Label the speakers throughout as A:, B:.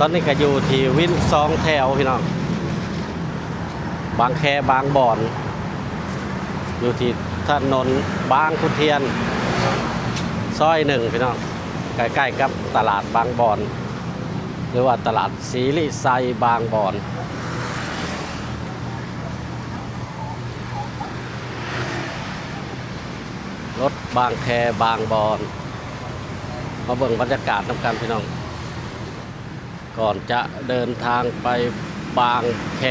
A: ตอนนี้ก็อยู่ที่วินสองแถวพี่น้อง บางแคบางบ่อน อยู่ที่ถนนบางขุนเทียน ซอยหนึ่งพี่น้อง ใกล้ๆกับตลาดบางบ่อน หรือว่าตลาดศรีลิไซบางบ่อนรถบางแคบางบอน มาเบิ่งบรรยากาศน้ำกันพี่น้อง ก่อนจะเดินทางไปบางแค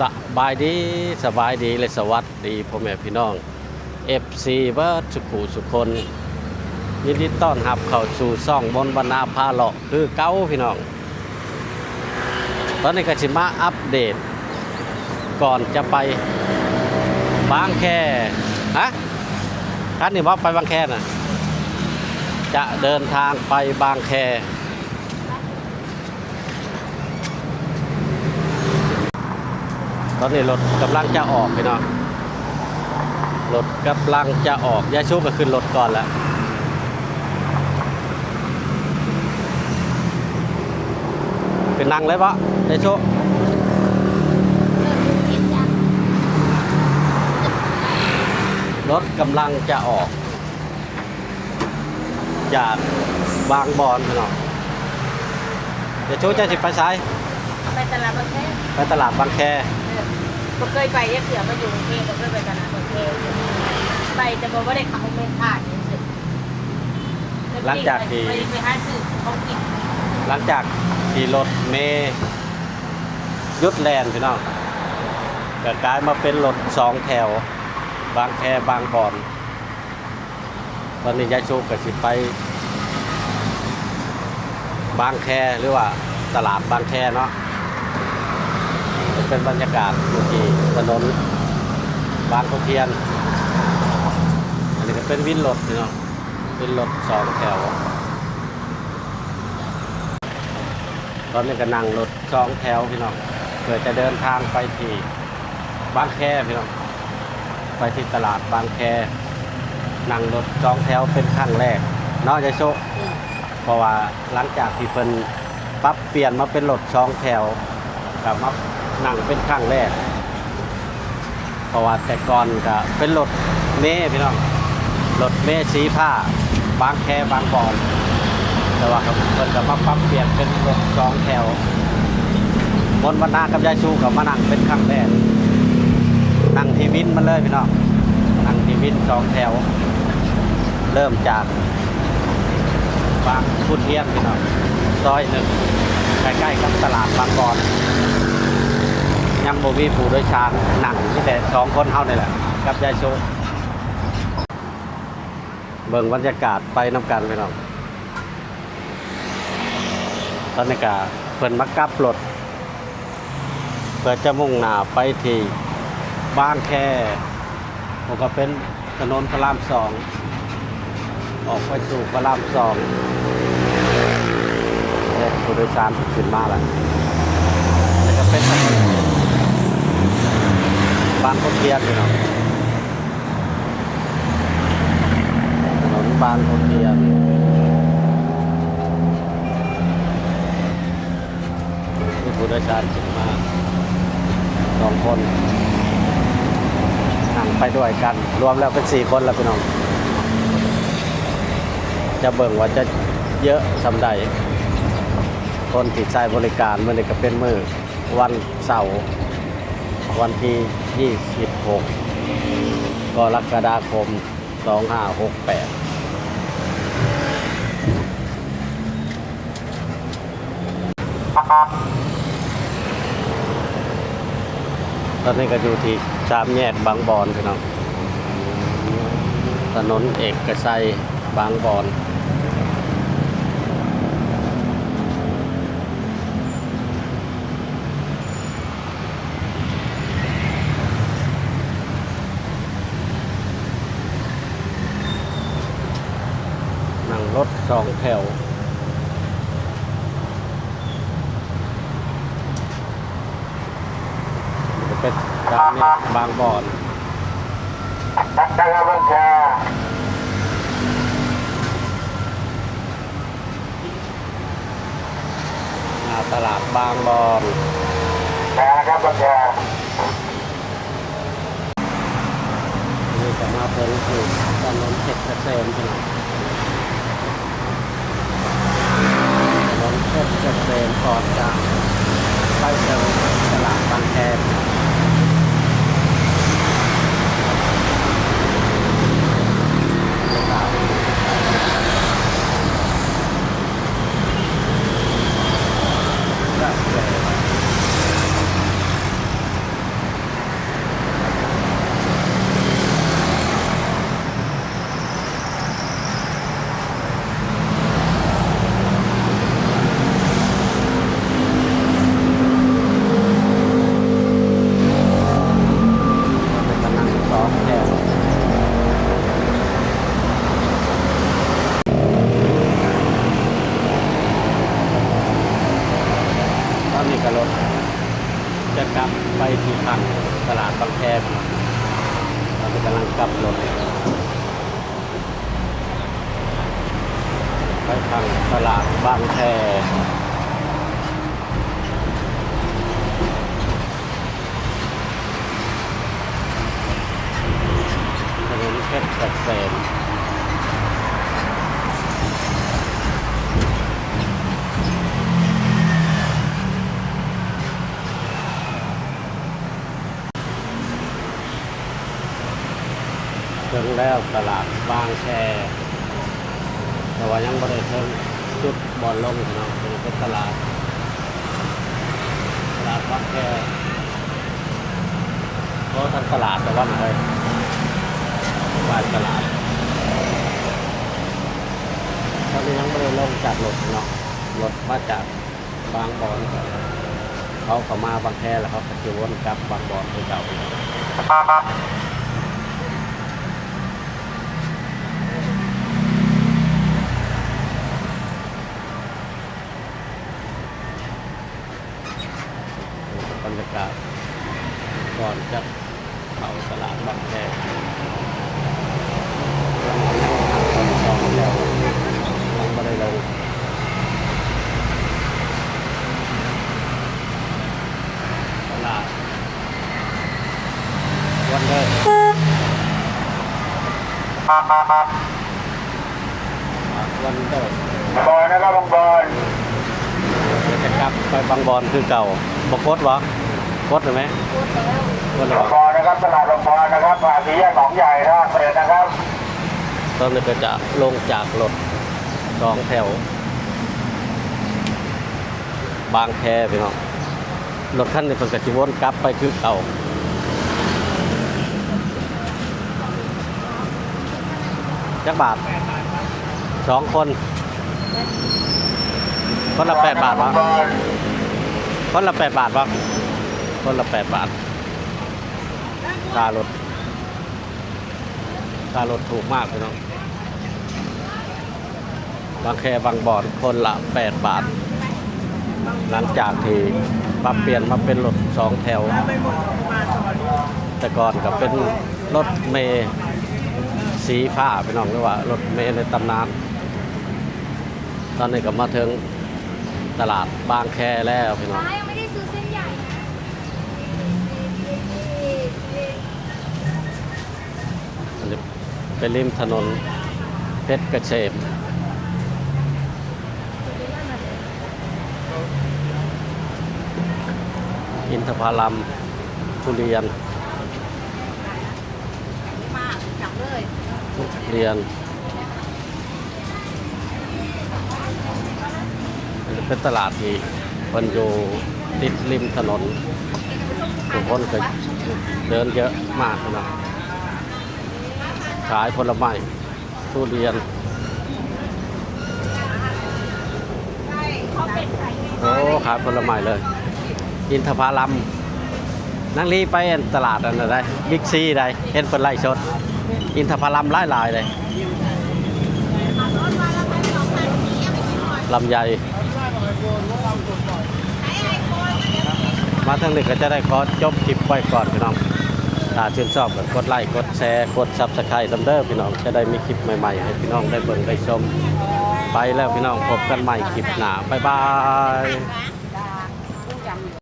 A: สบายดีสบายดีเลยสวัสดีพ่อแม่พี่น้อง FC เบิร์ดสุขุสุคนยินดีต้อนรับเข้าสู่ซ่องมนบรรณาพาเลาะคือเก้าพี่น้อง ตอนนี้ก็สิมาอัปเดต ก่อนจะไปบางแคฮะคันนี้ว่าไปบางแคน่ะ จะเดินทางไปบางแค ตอนนี้รถกำลังจะออกพี่น้องรถกำลังจะออกยาชูก็ขึ้นรถก่อนแล้วขึ้นนั่งเลยปะยาชูรถกำลังจะออก จากบางบอนพี่น้องยาชูจะสิไปซ้าย
B: ไปตลาดประเทศ
A: ไปตลาดบางแค
B: ผมเคยไปเยอะเสือมาอยู่กรุงเทพผมเคยไปตลาดประเทศไปแต่บอกว่าได้ขับเมนผ่านนี่สิ
A: หลังจากที่
B: ไปไปหาซื้อของกิน
A: หลังจากที่รถเมย์หยุดแลนด์พี่น้องก็กลายมาเป็นรถสองแถว บางแคบางบอน ตอนนี้ยายชูก็สิไป บางแคหรือว่าตลาดบางแคเนาะจะเป็นบรรยากาศอยู่ที่ถนนบางขุนเทียน อันนี้ก็เป็นวินรถพี่น้องวินรถสองแถว ตอนนี้ก็นั่งรถสองแถวพี่น้องเพื่อจะเดินทางไปที่บางแคพี่น้องไปที่ตลาดบางแค นั่งรถสองแถวเป็นครั้งแรกเนาะยายโชคเพราะว่าหลังจากที่เพิ่นปรับเปลี่ยนมาเป็นรถสองแถวกลับมานั่งเป็นครั้งแรก เพราะว่าแต่ก่อนก็เป็นรถเมย์พี่น้องรถเมย์สีผ้า บางแคบางบอนแต่ว่าครับเพิ่นก็มาปรับเปลี่ยนเป็นรถสองแถวบนวันนากับยายชูกับมานั่งเป็นครั้งแรกนั่งทีวินมาเลยพี่น้องนั่งทีวินสองแถว เริ่มจากบางพุทเทียนพี่น้องซอยหนึ่งใกล้ๆกับตลาดบางบอนยังโบวีผู้โดยชาญนั่งที่แต่สองคนเท่านี่แหละกับยายชูเบิ่งบรรยากาศไปน้ำกันพี่น้องตอนนี้ก็เพิ่นมากลับรถเพื่อจะมุ่งหน้าไปที่บ้านแค่ผมก็เป็นถนนพระรามสอง ออกไปสู่พระรามสองเอ๊ะผู้โดยสารขึ้นมาแล้วนี่ก็เป็นบางคนเทียนพี่น้องถนนบางคนเทียนมีผู้โดยสารขึ้นมาสองคนนั่งไปด้วยกัน รวมแล้วเป็นสี่คนแล้วพี่น้อง จะเบิ่งว่าจะเยอะสำใดคนติดใช้บริการมันนี้ก็เป็นมือวันเสาร์วันที่ 26กรกฎาคม 2568ตอนนี้ก็อยู่ที่สามแยกบางบอนพี่น้องถนนเอกชัยบางบอน รถสองแถว จะเป็นร้านนี่ยบางบอน
C: ตาตลาด
A: บางบอน
C: นะครับบัญชา
A: นี่จะมาเป็นกลุ่นนั้นเจ็ดเปอร์เซ็ต์ จะเพชรเกษมก่อนจะไปถึงตลาดบางแคบรรยากาศแบบสวยเป็นกำลังซ้อมแถวตอนนี้ก็รถจะกลับไปที่ทางตลาดบางแคพี่น้องตอนนี้กำลังกลับรถไปทางตลาด บางแคถนนเพชรเกษมถึงแล้วตลาดบางแคแต่ว่ายังไม่ได้ถึงจุด บอลลงเนาะเป็นเป็นตลาด ตลาดบางแคเพราะทางตลาดแต่ว่ามันเลยวายตลาดตอนนี้ยังไม่ได้ลงจากรถเนาะรถมาจากบางบอนเขาก็มาบางแคแล้วเขาก็จะวนกลับบางบอนคือเก่าบรรยากาศก่อนจะเข้าตลาดบางแค ยังสองแล้วยังไม่ได้ลงตลาดวันเดอร์ วันเดอร์
C: บอยนะครับบางบอย
A: เดี๋ยวจะกลับไปบางบอนคือเก่าบกโคตรวะโคตรหรือไหม
B: พูดแล้ว
A: โคตรหรือบา
C: งบอยนะครับตลาดบางบอยนะครับผ่านสี่แยกหนองใหญ่นะเปิดนะครับ
A: ตอนนี้ก็จะลงจากรถสองแถว บางแคพี่น้องรถคันนี้เป็นกระจิวนกลับไปคือเก่า จักบาทสองคน คนละแปดบาทวะ
C: บางบอย
A: คนละแปดบาทวะคนละแปดบาทค่ารถค่ารถถูกมากพี่น้องบางแคบางบอนคนละแปดบาท หลังจากที่ปรับเปลี่ยนมาเป็นรถสองแถว แต่ก่อนก็เป็นรถเมย์ สีฟ้าพี่น้องหรือว่ารถเมย์ในตำนาน ตอนนี้ก็มาถึงตลาดบางแคแล้วพี่น้อง
B: ยังไม่ได้ซื้อเส้นใหญ่
A: อันนี้เป็นริมถนนเพชรเกษมอินทผลัมทุเรียน
B: มากจับเลย
A: เรียนเป็นตลาดที่มันอยู่ติดริมถนนทุกคนก็เดินเยอะมากนะขายผลไม้ทุเรียนโอ้ขายผลไม้เลย อินทผลัมนั่งรีไปอันตลาดอันนั้นได้บิ๊กซีได้เห็นเป็นไล่สด อินทผลัมหลายหลายๆเลยลำไยมาทั้งนี้ก็จะได้ขอจบคลิปไว้ก่อนพี่น้องถ้าชื่นชอบก็กดไลค์กดแชร์กดซับสไครต์ลำเด้อพี่น้องจะได้มีคลิปใหม่ๆให้พี่น้องได้เบิ่งได้ชม ไปแล้วพี่น้องพบกันใหม่คลิปหน้าบ๊ายบาย